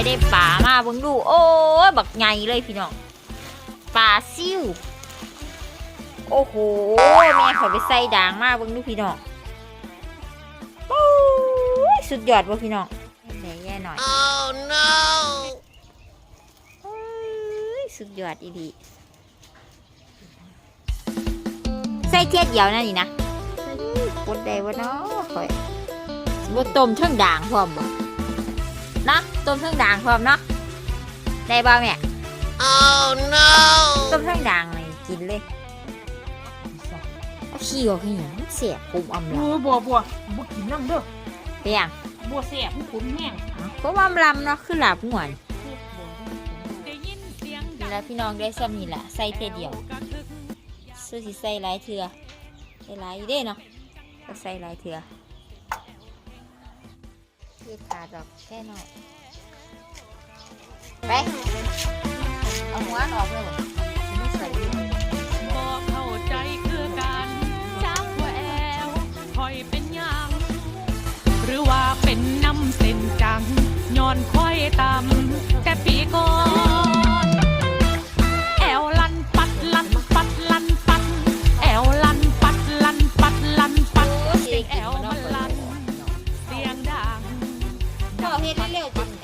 อยได้ปลามาเบิ่งดู โอ้ยบักใหญ่เลยพี่น้องปลาซิวโอ้โหแม่ข่อยไปใส่ด่างมาเบิ่งดูพี่น้องโอ้ยสุดยอดบ่พี่น้องแม่แย่หน่อย Oh no! โอ้ยสุดยอดอีดีใส่เทียดเดียวนั่นนี่นะปดได้บ่เนาะข่อยบ่ต้มเทั้งด่างพร้อมบ่ เนาะต้มเทั้งด่างพร้อมเนาะได้บ่แม่ Oh no! ต้มเทั้งด่างเลยกินเลยเอาขี้ออกให้หยังมันเสียคุมอำบัลำวบัวบัวบัวกินน้ำเด้อไปยังบัวแซ่บผู้ขุนแห้งก็อำลำเนาะคือหลับหงวนได้ยินเสียงนี่ละพี่น้องได้ซ้ำนี่แหละใส่เทยเดียวซื้อสิใส่หลายเถื่อใส่หลายอยู่เด้เนาะก็ใส่หลายเถื่อ ยืดขาดอกแค่หน่อยไปเอาหัวออกเลยบ่ไม่ใส่อยู่บ่เข้าใจคือการจักว่าแอวคอยเป็นหยัง หรือว่าเป็นน้ำเส้นจังย้อนคอยตำ Mary Lou.